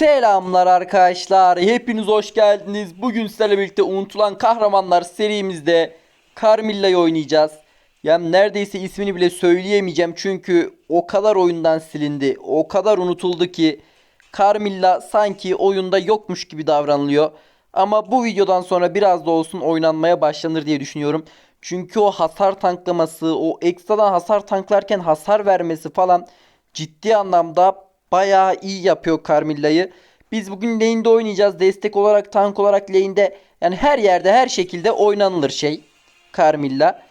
Selamlar arkadaşlar. Hepiniz hoş geldiniz. Bugün sizlerle birlikte unutulan kahramanlar serimizde Carmilla'yı oynayacağız. Yani neredeyse ismini bile söyleyemeyeceğim çünkü o kadar oyundan silindi. O kadar unutuldu ki Carmilla sanki oyunda yokmuş gibi davranılıyor. Ama bu videodan sonra biraz da olsun oynanmaya başlanır diye düşünüyorum. Çünkü o hasar tanklaması, o ekstradan hasar tanklarken hasar vermesi falan ciddi anlamda bayağı iyi yapıyor Carmilla'yı. Biz bugün lane'de oynayacağız. Destek olarak, tank olarak lane'de yani her yerde her şekilde oynanılır şey Carmilla.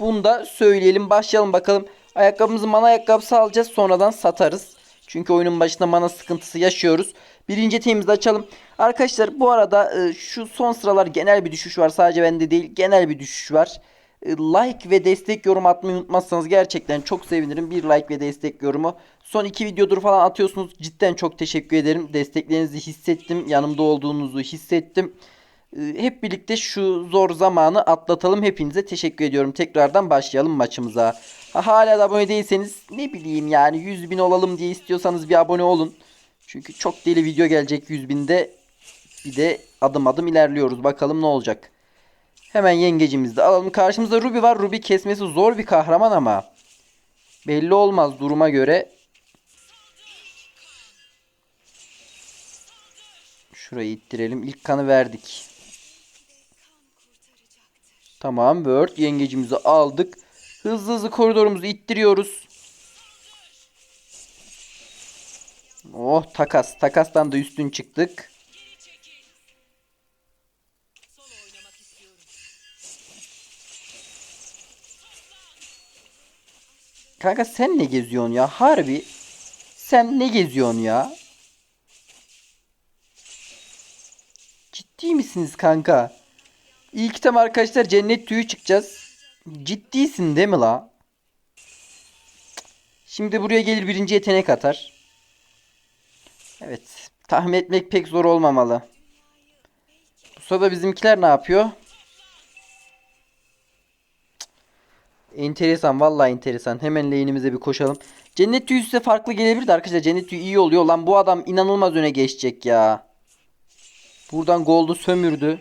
Bunu da söyleyelim. Başlayalım bakalım. Ayakkabımızı mana ayakkabısı alacağız. Sonradan satarız. Çünkü oyunun başında mana sıkıntısı yaşıyoruz. Birinci teamimizi açalım. Arkadaşlar bu arada e, şu son sıralar genel bir düşüş var. Sadece bende değil genel bir düşüş var. E, Like ve destek yorum atmayı unutmazsanız gerçekten çok sevinirim. Bir like ve destek yorumu. Son iki videodur falan atıyorsunuz. Cidden çok teşekkür ederim. Desteklerinizi hissettim. Yanımda olduğunuzu hissettim. E, Hep birlikte şu zor zamanı atlatalım. Hepinize teşekkür ediyorum. Tekrardan başlayalım maçımıza. Ha, hala da abone değilseniz ne bileyim yani 100 bin olalım diye istiyorsanız bir abone olun. Çünkü çok deli video gelecek 100 binde. Bir de adım adım ilerliyoruz. Bakalım ne olacak. Hemen yengecimizi alalım. Karşımızda Ruby var. Ruby kesmesi zor bir kahraman ama. Belli olmaz duruma göre. Şurayı ittirelim. İlk kanı verdik. Tamam Word. Yengecimizi aldık. Hızlı hızlı koridorumuzu ittiriyoruz. Oh takas. Takastan da üstün çıktık. Kanka sen ne geziyorsun ya? Harbi. Sen ne geziyorsun ya? Ciddi misiniz kanka? İlk tam arkadaşlar cennet tüyü çıkacağız. Ciddisin değil mi la? Şimdi buraya gelir birinci yetenek atar. Evet. Tahmin etmek pek zor olmamalı. Bu sırada bizimkiler ne yapıyor? Enteresan vallahi enteresan. Hemen lane'imize bir koşalım. Cennet tüyü size farklı gelebilir de arkadaşlar cennet tüyü iyi oluyor. Lan bu adam inanılmaz öne geçecek ya. Buradan gold'u sömürdü.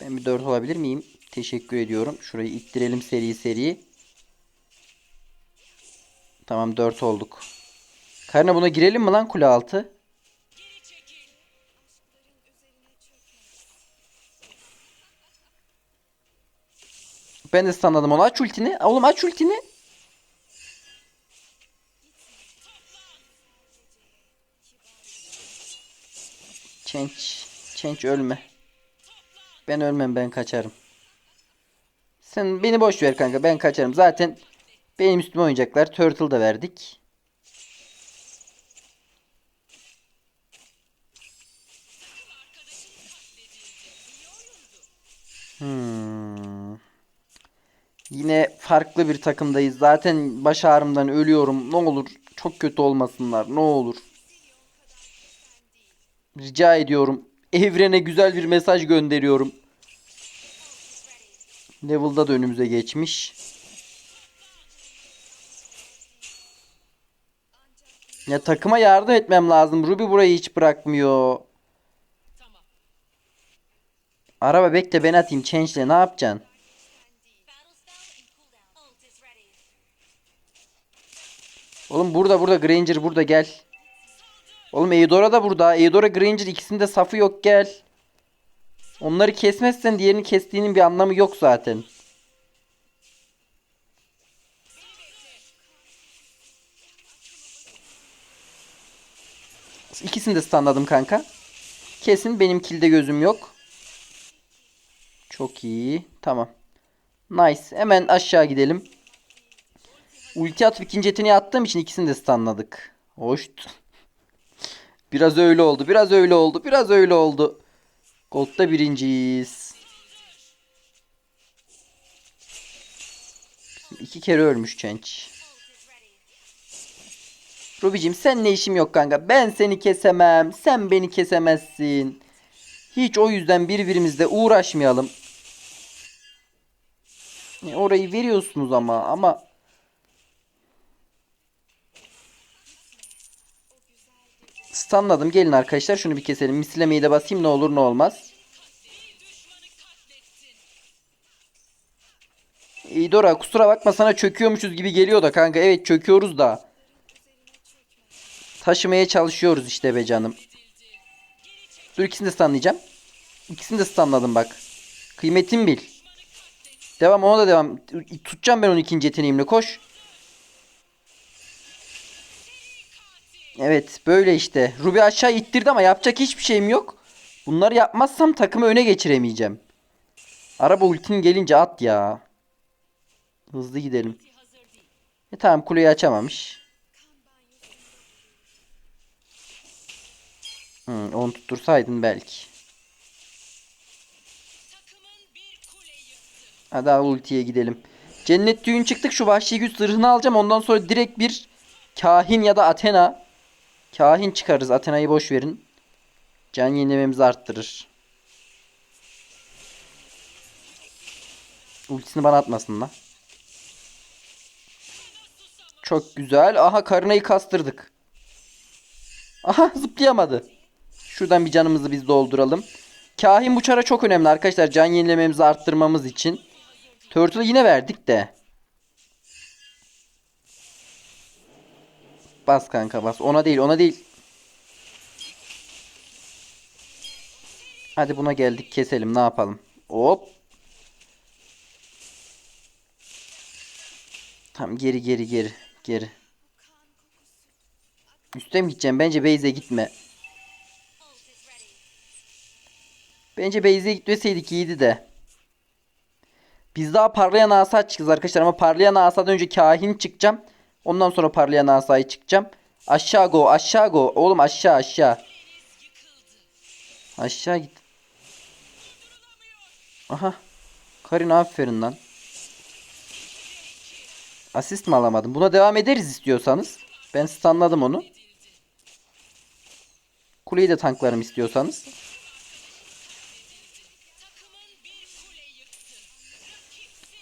Ben bir 4 olabilir miyim? Teşekkür ediyorum. Şurayı ittirelim seri seri. Tamam 4 olduk. Karına buna girelim mi lan kule altı? Ben de sanladım onu. Aç ultini. Oğlum aç ultini. Change. Change ölme. Ben ölmem ben kaçarım. Sen beni boş ver kanka ben kaçarım. Zaten benim üstüme oynayacaklar. Turtle da verdik. Hmm. Yine farklı bir takımdayız. Zaten baş ağrımdan ölüyorum. Ne olur çok kötü olmasınlar. Ne olur. Rica ediyorum. Evrene güzel bir mesaj gönderiyorum. Level'da da önümüze geçmiş. Ya takıma yardım etmem lazım. Ruby burayı hiç bırakmıyor. Araba bekle ben atayım. Change'le ne yapacaksın? Oğlum burada burada Granger burada gel. Oğlum Eudora da burada. Eudora Granger ikisinde safı yok gel. Onları kesmezsen diğerini kestiğinin bir anlamı yok zaten. İkisini de stunladım kanka. Kesin benim kilde gözüm yok. Çok iyi. Tamam. Nice. Hemen aşağı gidelim. Ulti atıp ikinci yeteneği attığım için ikisini de stunladık. Hoş. Biraz öyle oldu. Biraz öyle oldu. Biraz öyle oldu. Gold'da birinciyiz. İki kere ölmüş Change. Rubicim sen ne işim yok kanka. Ben seni kesemem. Sen beni kesemezsin. Hiç o yüzden birbirimizle uğraşmayalım. E, Orayı veriyorsunuz ama ama Stunladım. Gelin arkadaşlar şunu bir keselim. Mislemeyi de basayım ne olur ne olmaz. İyi Dora kusura bakma sana çöküyormuşuz gibi geliyor da kanka. Evet çöküyoruz da. Taşımaya çalışıyoruz işte be canım. Dur ikisini de stunlayacağım. İkisini de stunladım bak. Kıymetimi bil. Devam ona da devam. Tutacağım ben onun ikinci yeteneğimle koş. Evet böyle işte. Ruby aşağı ittirdi ama yapacak hiçbir şeyim yok. Bunları yapmazsam takımı öne geçiremeyeceğim. Araba ultin gelince at ya. Hızlı gidelim. E tamam kuleyi açamamış. Hmm, onu tuttursaydın belki. Hadi ultiye gidelim. Cennet düğün çıktık şu vahşi güç zırhını alacağım. Ondan sonra direkt bir kahin ya da Athena. Kahin çıkarız. Athena'yı boş verin. Can yenilememizi arttırır. Ultisini bana atmasın lan. Çok güzel. Aha karınayı kastırdık. Aha zıplayamadı. Şuradan bir canımızı biz dolduralım. Kahin bu çara çok önemli arkadaşlar. Can yenilememizi arttırmamız için. Turtle'ı yine verdik de. Bas kanka bas. Ona değil ona değil. Hadi buna geldik keselim ne yapalım. Hop. Tam geri geri geri geri. Üste mi gideceğim? Bence base'e gitme. Bence base'e gitmeseydik iyiydi de. Biz daha parlayan asa çıkacağız arkadaşlar ama parlayan asadan önce kahin çıkacağım. Ondan sonra parlayan asayı çıkacağım. Aşağı go aşağı go. Oğlum aşağı aşağı. Aşağı git. Aha. Karin aferin lan. Asist mi alamadım? Buna devam ederiz istiyorsanız. Ben stunladım onu. Kuleyi de tanklarım istiyorsanız.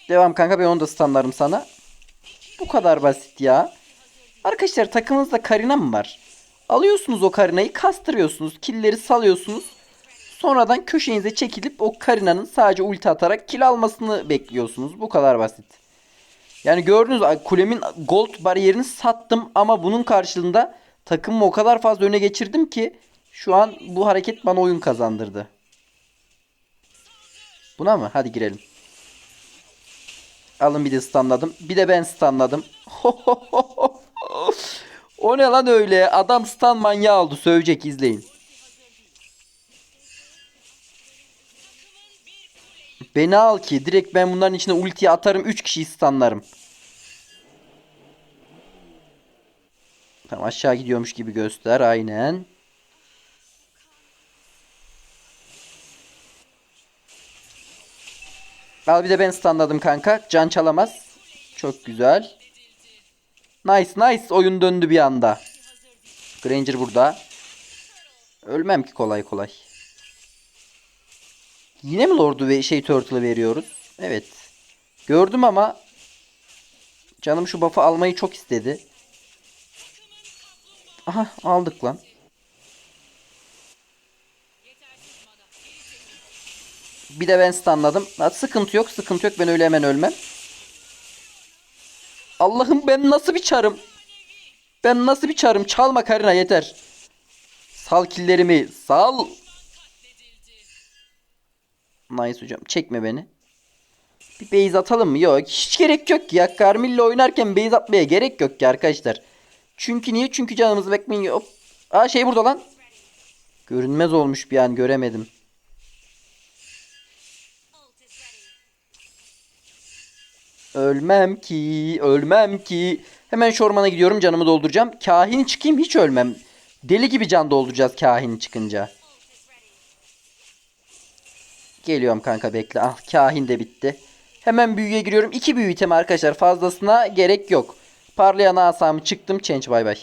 Devam kanka ben onu da stunlarım sana. Bu kadar basit ya. Arkadaşlar takımınızda Karina mı var? Alıyorsunuz o Karina'yı kastırıyorsunuz. Killeri salıyorsunuz. Sonradan köşenize çekilip o Karina'nın sadece ulti atarak kill almasını bekliyorsunuz. Bu kadar basit. Yani gördünüz kulemin gold bariyerini sattım ama bunun karşılığında takımımı o kadar fazla öne geçirdim ki şu an bu hareket bana oyun kazandırdı. Buna mı? Hadi girelim. Alın bir de stunladım. Bir de ben stunladım. o ne lan öyle? Adam stun manyağı oldu. Sövecek izleyin. Beni al ki direkt ben bunların içine ultiyi atarım 3 kişiyi stunlarım. Tamam aşağı gidiyormuş gibi göster aynen. Al bir de ben stunladım kanka. Can çalamaz. Çok güzel. Nice nice. Oyun döndü bir anda. Granger burada. Ölmem ki kolay kolay. Yine mi Lord'u ve şey Turtle'ı veriyoruz? Evet. Gördüm ama canım şu buff'ı almayı çok istedi. Aha aldık lan. Bir de ben stunladım. Ha, sıkıntı yok sıkıntı yok ben öyle hemen ölmem. Allah'ım ben nasıl bir çarım? Ben nasıl bir çarım? Çalma Karina yeter. Sal killerimi. Sal. Nice hocam. Çekme beni. Bir base atalım mı? Yok. Hiç gerek yok ya. Carmilla oynarken base atmaya gerek yok ki arkadaşlar. Çünkü niye? Çünkü canımızı bekmeyin. Hop. Aa şey burada lan. Görünmez olmuş bir an göremedim. Ölmem ki, ölmem ki. Hemen şu ormana gidiyorum canımı dolduracağım. Kahin çıkayım hiç ölmem. Deli gibi can dolduracağız kahin çıkınca. Geliyorum kanka bekle. Ah kahin de bitti. Hemen büyüye giriyorum. İki büyü itemi arkadaşlar. Fazlasına gerek yok. Parlayan asamı çıktım. Change bay bay.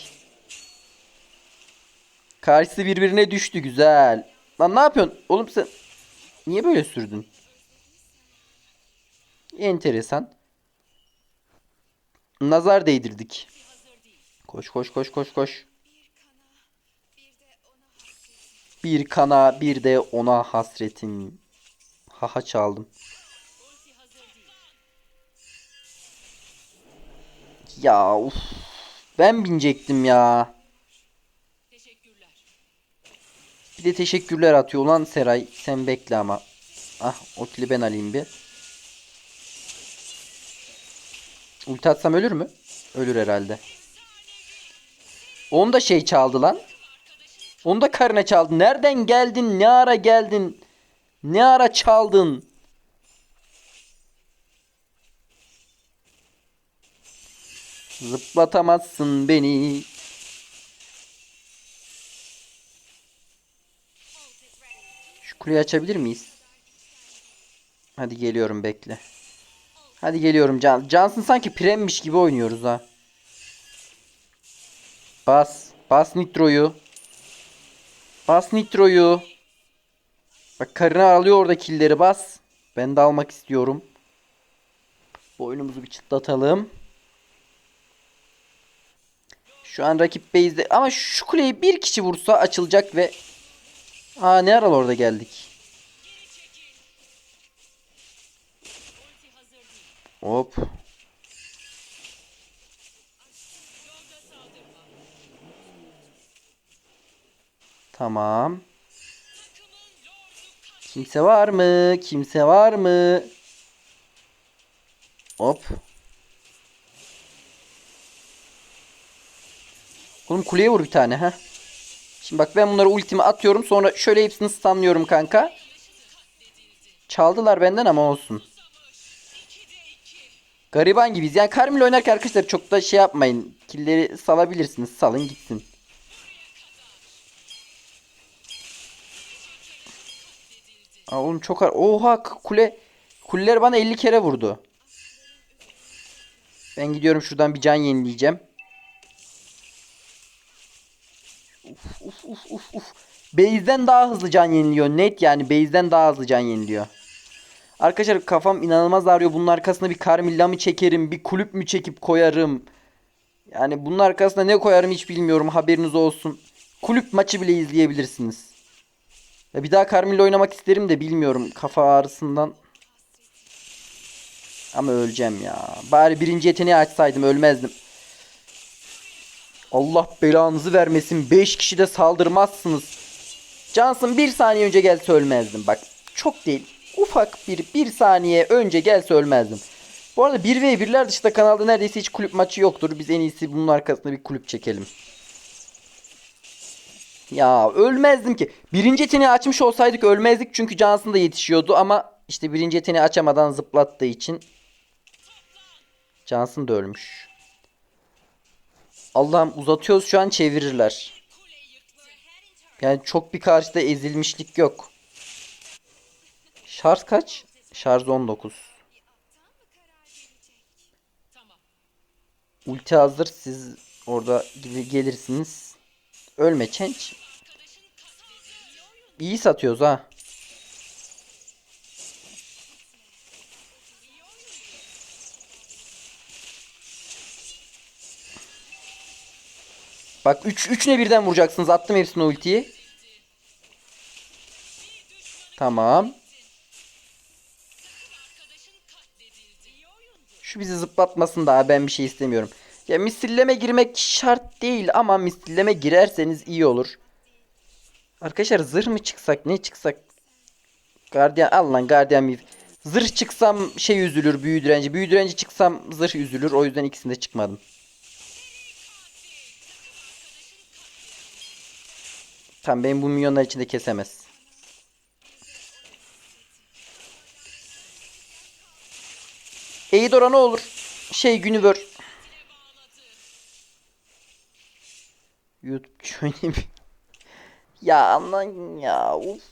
Karşısı birbirine düştü. Güzel. Lan ne yapıyorsun? Oğlum sen niye böyle sürdün? Enteresan. Nazar değdirdik. Koş koş koş koş koş. Bir kana bir de ona hasretin. Haha çaldım. Ya uf. Ben binecektim ya. Bir de teşekkürler atıyor lan Seray. Sen bekle ama. Ah o ben alayım bir. Ulti atsam ölür mü? Ölür herhalde. Onu da şey çaldı lan. Onu da karına çaldı. Nereden geldin? Ne ara geldin? Ne ara çaldın? Zıplatamazsın beni. Şu kuleyi açabilir miyiz? Hadi geliyorum bekle. Hadi geliyorum Can. Cansın sanki premmiş gibi oynuyoruz ha. Bas. Bas nitroyu. Bas nitroyu. Bak karına alıyor orada killeri bas. Ben de almak istiyorum. Bu oyunumuzu bir çıtlatalım. Şu an rakip base'de ama şu kuleyi bir kişi vursa açılacak ve Aa ne aral orada geldik. Hop. Tamam. Kimse var mı? Kimse var mı? Hop. Oğlum kuleye vur bir tane ha. Şimdi bak ben bunları ultimi atıyorum sonra şöyle hepsini stunlıyorum kanka. Çaldılar benden ama olsun. Gariban gibiyiz. Yani Carmel oynarken arkadaşlar çok da şey yapmayın. Killeri salabilirsiniz. Salın gitsin. Aa, oğlum çok ar Oha kule kuleler bana 50 kere vurdu. Ben gidiyorum şuradan bir can yenileyeceğim. Uf uf uf uf uf. Base'den daha hızlı can yeniliyor. Net yani base'den daha hızlı can yeniliyor. Arkadaşlar kafam inanılmaz ağrıyor. Bunun arkasına bir Carmilla mı çekerim? Bir kulüp mü çekip koyarım? Yani bunun arkasına ne koyarım hiç bilmiyorum. Haberiniz olsun. Kulüp maçı bile izleyebilirsiniz. Ya bir daha Carmilla oynamak isterim de bilmiyorum. Kafa ağrısından. Ama öleceğim ya. Bari birinci yeteneği açsaydım ölmezdim. Allah belanızı vermesin. 5 kişi de saldırmazsınız. Johnson bir saniye önce gelse ölmezdim. Bak çok değil. Ufak bir bir saniye önce gelse ölmezdim. Bu arada 1v1'ler dışında kanalda neredeyse hiç kulüp maçı yoktur. Biz en iyisi bunun arkasında bir kulüp çekelim. Ya ölmezdim ki. Birinci yeteneği açmış olsaydık ölmezdik. Çünkü Johnson da yetişiyordu ama işte birinci yeteneği açamadan zıplattığı için Johnson da ölmüş. Allah'ım uzatıyoruz şu an çevirirler. Yani çok bir karşıda ezilmişlik yok. Şarj kaç? Şarj 19. Ulti hazır. Siz orada gel- gelirsiniz. Ölme Çenç. İyi satıyoruz ha. Bak 3 3 ne birden vuracaksınız. Attım hepsine ultiyi. Tamam. Şu bizi zıplatmasın daha ben bir şey istemiyorum. Ya misilleme girmek şart değil ama misilleme girerseniz iyi olur. Arkadaşlar zırh mı çıksak ne çıksak? Gardiyan al lan gardiyan bir. Zırh çıksam şey üzülür büyü direnci. Büyü direnci çıksam zırh üzülür. O yüzden ikisinde çıkmadım. Tamam benim bu milyonlar içinde kesemez. Eidora ne olur? Şey günü ver. YouTube bir... Ya aman ya. Uf.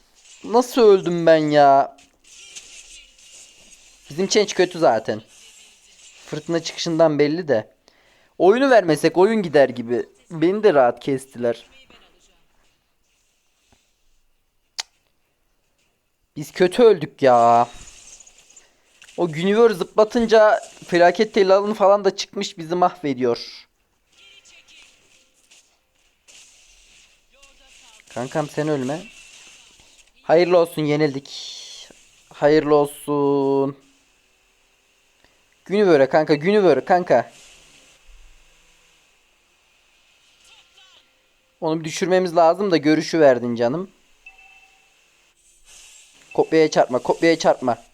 Nasıl öldüm ben ya? Bizim change kötü zaten. Fırtına çıkışından belli de. Oyunu vermesek oyun gider gibi. Beni de rahat kestiler. Biz kötü öldük ya. O Güniver zıplatınca felaket telalını falan da çıkmış bizi mahvediyor. Kankam sen ölme. Hayırlı olsun yenildik. Hayırlı olsun. Günü böyle kanka günü böyle kanka. Onu bir düşürmemiz lazım da görüşü verdin canım. Kopyaya çarpma kopyaya çarpma.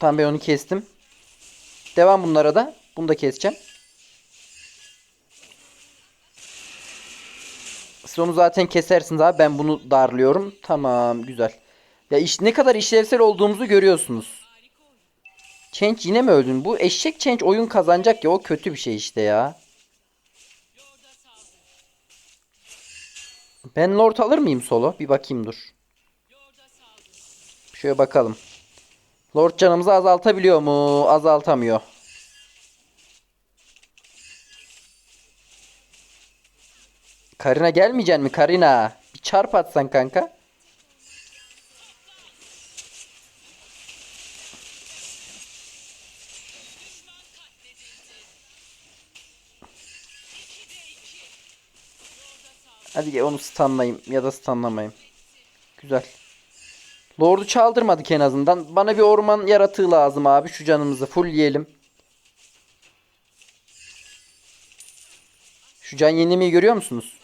Tamam ben onu kestim. Devam bunlara da. Bunu da keseceğim. Siz onu zaten kesersiniz abi. Ben bunu darlıyorum. Tamam güzel. Ya iş ne kadar işlevsel olduğumuzu görüyorsunuz. Change yine mi öldün? Bu eşek change oyun kazanacak ya. O kötü bir şey işte ya. Ben lord alır mıyım solo? Bir bakayım dur. Şöyle bakalım. Lord canımızı azaltabiliyor mu? Azaltamıyor. Karina gelmeyecek mi Karina? Bir çarp atsan kanka. Hadi onu stunlayayım ya da stunlamayayım. Güzel. Lord'u çaldırmadık en azından. Bana bir orman yaratığı lazım abi. Şu canımızı fullleyelim. Şu can yenilemeyi görüyor musunuz?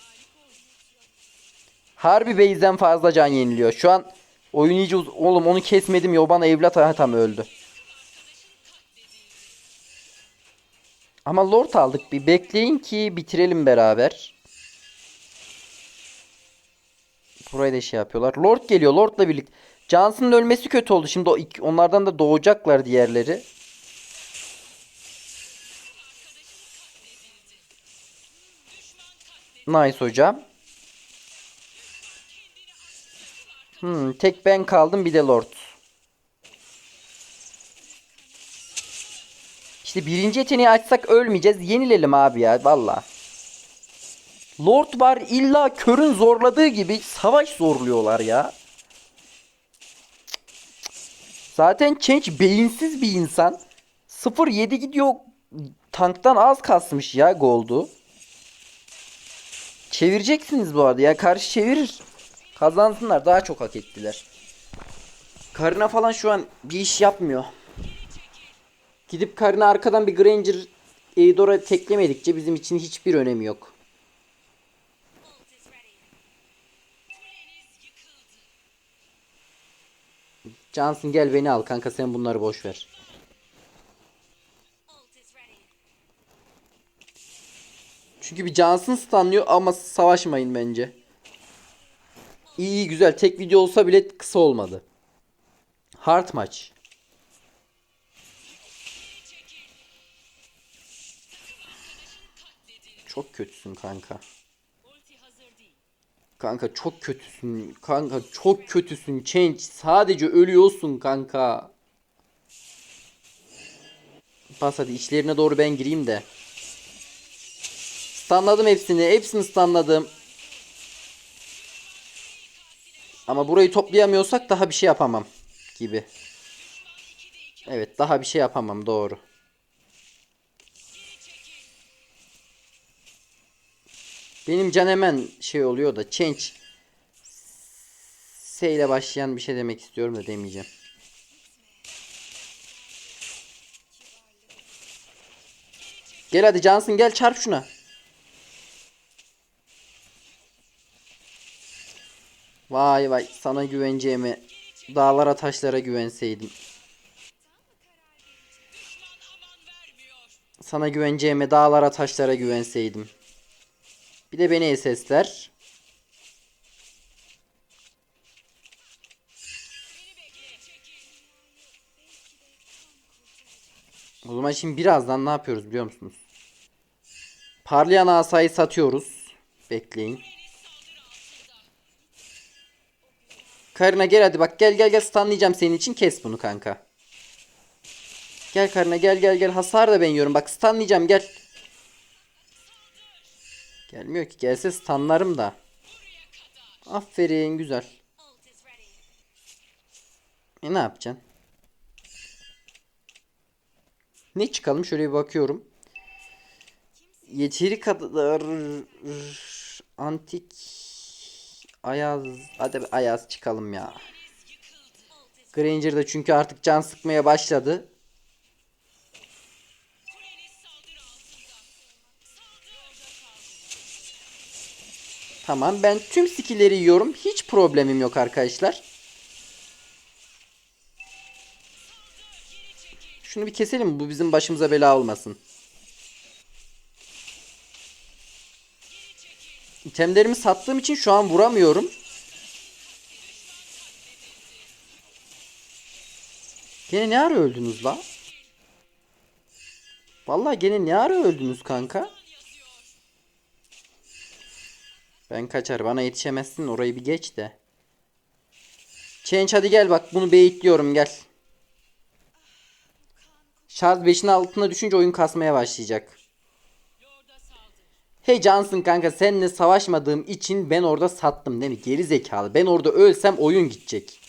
Harbi base'den fazla can yeniliyor. Şu an oyun iyice Oğlum onu kesmedim bana evlat aha tam öldü. Ama Lord aldık. Bir bekleyin ki bitirelim beraber. Burayı da şey yapıyorlar. Lord geliyor. Lord'la birlikte. Johnson'ın ölmesi kötü oldu. Şimdi onlardan da doğacaklar diğerleri. Nice hocam. Hmm, tek ben kaldım bir de Lord. İşte birinci yeteneği açsak ölmeyeceğiz. Yenilelim abi ya valla. Lord var illa körün zorladığı gibi savaş zorluyorlar ya. Zaten Change beyinsiz bir insan. 0-7 gidiyor. Tanktan az kasmış ya Gold'u. Çevireceksiniz bu arada ya. Karşı çevirir. Kazansınlar. Daha çok hak ettiler. Karina falan şu an bir iş yapmıyor. Gidip Karina arkadan bir Granger Eidor'a teklemedikçe bizim için hiçbir önemi yok. Johnson gel beni al kanka sen bunları boş ver. Çünkü bir Johnson stunlıyor ama savaşmayın bence. İyi güzel tek video olsa bile kısa olmadı. Hard maç. Çok kötüsün kanka. Kanka çok kötüsün. Kanka çok kötüsün. Change. Sadece ölüyorsun kanka. Bas hadi içlerine doğru ben gireyim de. Stunladım hepsini. Hepsini stunladım. Ama burayı toplayamıyorsak daha bir şey yapamam gibi. Evet daha bir şey yapamam doğru. Benim can hemen şey oluyor da change S ile başlayan bir şey demek istiyorum da demeyeceğim. Gel hadi Johnson gel çarp şuna. Vay vay sana güveneceğimi dağlara taşlara güvenseydim. Sana güveneceğime dağlara taşlara güvenseydim. Bir de beni SS'ler. O zaman şimdi birazdan ne yapıyoruz biliyor musunuz? Parlayan asayı satıyoruz. Bekleyin. Karına gel hadi bak gel gel gel stunlayacağım senin için kes bunu kanka. Gel karına gel gel gel hasar da ben bak stunlayacağım gel. Gelmiyor ki gelse stunlarım da. Aferin güzel. E ne yapacaksın? Ne çıkalım şöyle bir bakıyorum. yeteri kadar antik Ayaz hadi bir Ayaz çıkalım ya. Granger de çünkü artık can sıkmaya başladı. Tamam ben tüm skill'leri yiyorum. Hiç problemim yok arkadaşlar. Şunu bir keselim bu bizim başımıza bela olmasın. İtemlerimi sattığım için şu an vuramıyorum. Gene ne ara öldünüz la? Vallahi gene ne ara öldünüz kanka? Ben kaçar bana yetişemezsin orayı bir geç de. Change hadi gel bak bunu baitliyorum gel. Şarj 5'in altına düşünce oyun kasmaya başlayacak. Hey Johnson kanka seninle savaşmadığım için ben orada sattım değil mi? Geri zekalı. Ben orada ölsem oyun gidecek.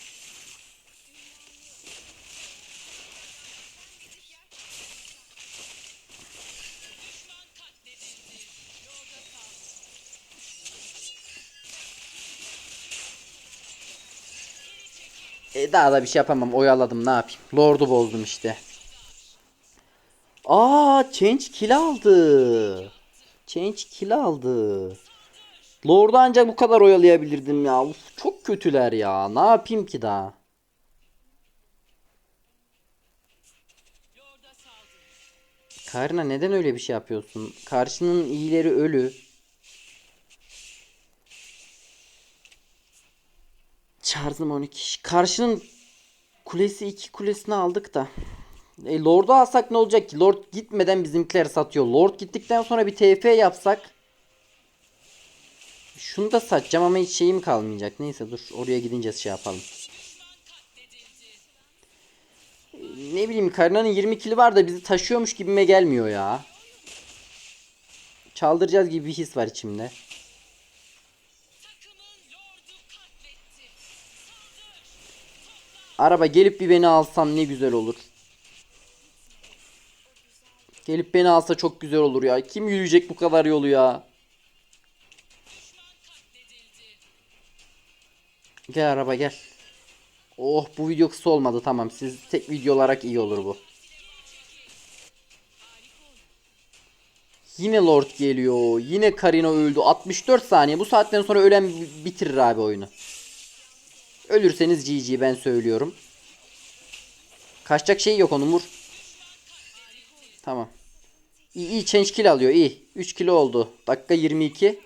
Daha da bir şey yapamam. Oyaladım ne yapayım. Lord'u bozdum işte. Aa, Change kill aldı. Change kill aldı. Lord'u ancak bu kadar oyalayabilirdim ya. Uf, çok kötüler ya. Ne yapayım ki daha? Karina neden öyle bir şey yapıyorsun? Karşının iyileri ölü. Çağırdım 12. Karşının kulesi iki kulesini aldık da. E, Lord'u alsak ne olacak ki? Lord gitmeden bizimkiler satıyor. Lord gittikten sonra bir TF yapsak. Şunu da satacağım ama hiç şeyim kalmayacak. Neyse dur oraya gidince şey yapalım. Ne bileyim Karina'nın 20 kili var da bizi taşıyormuş gibime gelmiyor ya. Çaldıracağız gibi bir his var içimde. Araba gelip bir beni alsan ne güzel olur. Gelip beni alsa çok güzel olur ya. Kim yürüyecek bu kadar yolu ya? Gel araba gel. Oh bu video kısa olmadı tamam. Siz tek video olarak iyi olur bu. Yine Lord geliyor. Yine Karina öldü. 64 saniye. Bu saatten sonra ölen bi- bitirir abi oyunu. Ölürseniz GG ben söylüyorum. Kaçacak şey yok onun vur. Tamam. İyi iyi change kill alıyor iyi. 3 kilo oldu. Dakika 22.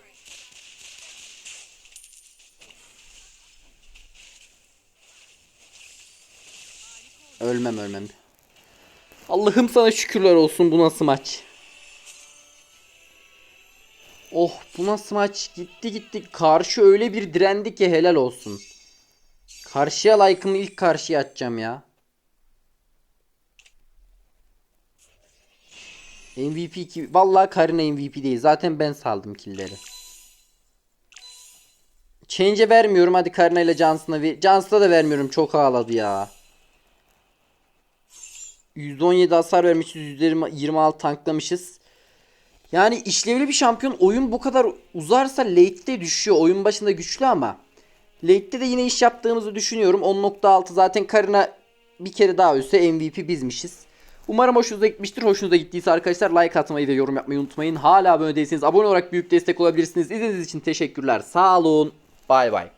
Ölmem ölmem. Allah'ım sana şükürler olsun bu nasıl maç. Oh bu nasıl maç gitti gitti karşı öyle bir direndi ki helal olsun. Karşıya like'ımı ilk karşıya atacağım ya. MVP ki vallahi Karina MVP değil. Zaten ben saldım killleri. Change'e vermiyorum. Hadi Karina ile Johnson'a ver. Johnson'a da vermiyorum. Çok ağladı ya. %17 hasar vermişiz. %26 tanklamışız. Yani işlevli bir şampiyon oyun bu kadar uzarsa late'de düşüyor. Oyun başında güçlü ama late'de de yine iş yaptığımızı düşünüyorum. 10.6 zaten Karina bir kere daha ölse MVP bizmişiz. Umarım hoşunuza gitmiştir. Hoşunuza gittiyse arkadaşlar like atmayı ve yorum yapmayı unutmayın. Hala abone değilseniz abone olarak büyük destek olabilirsiniz. İzlediğiniz için teşekkürler. Sağ olun. Bay bay.